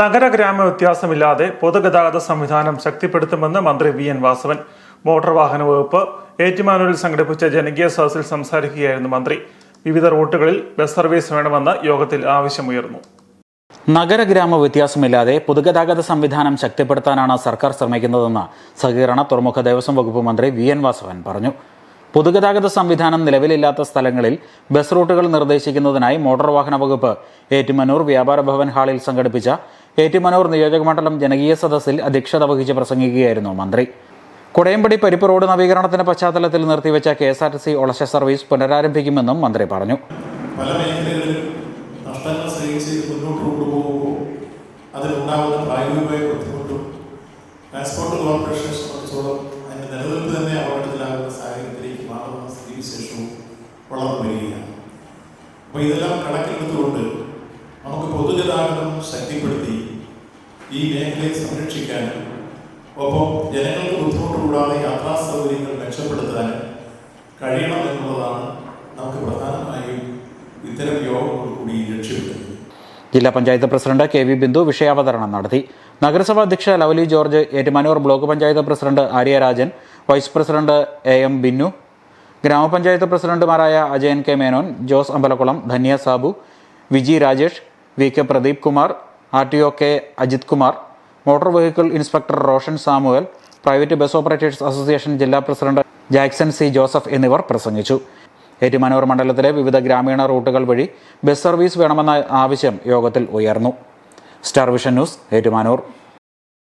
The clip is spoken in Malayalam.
നഗര ഗ്രാമ വ്യത്യാസമില്ലാതെ പൊതുഗതാഗത സംവിധാനം ശക്തിപ്പെടുത്തുമെന്ന് മന്ത്രി വി എൻ വാസവൻ. മോട്ടോർ വാഹന വകുപ്പ് ഏറ്റുമാനൂരിൽ സംഘടിപ്പിച്ച ജനകീയ സദസ്സിൽ സംസാരിക്കുകയായിരുന്നു മന്ത്രി. വിവിധ റൂട്ടുകളിൽ ബസ് സർവീസ് വേണമെന്ന് യോഗത്തിൽ ആവശ്യമുയർന്നു. നഗര ഗ്രാമ വ്യത്യാസമില്ലാതെ പൊതുഗതാഗത സംവിധാനം ശക്തിപ്പെടുത്താനാണ് സർക്കാർ ശ്രമിക്കുന്നതെന്ന് സഹകരണ തുറമുഖ ദേവസ്വം വകുപ്പ് മന്ത്രി വി എൻ വാസവൻ പറഞ്ഞു. പൊതുഗതാഗത സംവിധാനം നിലവിലില്ലാത്ത സ്ഥലങ്ങളിൽ ബസ് റൂട്ടുകൾ നിർദ്ദേശിക്കുന്നതിനായി മോട്ടോർ വാഹന വകുപ്പ് ഏറ്റുമനൂർ വ്യാപാര ഭവൻ ഹാളിൽ സംഘടിപ്പിച്ച ഏറ്റുമാനൂർ നിയോജകമണ്ഡലം ജനകീയ സദസ്സിൽ അധ്യക്ഷത വഹിച്ച് പ്രസംഗിക്കുകയായിരുന്നു മന്ത്രി. കുടയമ്പടി പരിപ്പ് റോഡ് നവീകരണത്തിന്റെ പശ്ചാത്തലത്തിൽ നിർത്തിവെച്ച K S R T C Olassa service പുനരാരംഭിക്കുമെന്നും മന്ത്രി പറഞ്ഞു. പല നഷ്ടങ്ങൾ മുന്നോട്ട് പ്രായോഗികമായ ട്രാൻസ്പോർട്ട് അപ്പോൾ ഇതെല്ലാം കണക്കിലെടുത്തുകൊണ്ട് നമുക്ക് പൊതുഗതാഗതം ശക്തിപ്പെടുത്തി ഈ മേഖലയെ സംരക്ഷിക്കാനും ഒപ്പം ജനങ്ങൾക്ക് ബുദ്ധിമുട്ട് യാത്രാ സൗകര്യങ്ങൾ മെച്ചപ്പെടുത്താനും കഴിയണം എന്നുള്ളതാണ് നമുക്ക് പ്രധാനമായും ഇത്തരം യോഗങ്ങൾ കൂടി ലക്ഷ്യമിടുന്നത്. ജില്ലാ panchayat president K V Bindu വിഷയാവതരണം നടത്തി. നഗരസഭാ അധ്യക്ഷ Lovely George Ettumanoor block panchayat president Aryarajan vice president A M Binnu ഗ്രാമപഞ്ചായത്ത് പ്രസിഡന്റുമാരായ Ajayan K Menon Jose Ambalakulam Dhanya Sabu Viji Rajesh V K Pradeep Kumar R T O K Ajith Kumar motor vehicle inspector Roshan Samuel private bus operators association ജില്ലാ പ്രസിഡന്റ് ജാക്സൺ സി ജോസഫ് എന്നിവർ പ്രസംഗിച്ചു. ഏറ്റുമാനൂർ മണ്ഡലത്തിലെ വിവിധ ഗ്രാമീണ റൂട്ടുകൾ വഴി ബസ് സർവീസ് വേണമെന്ന ആവശ്യം യോഗത്തിൽ ഉയർന്നു. Star vision news Ettumanoor.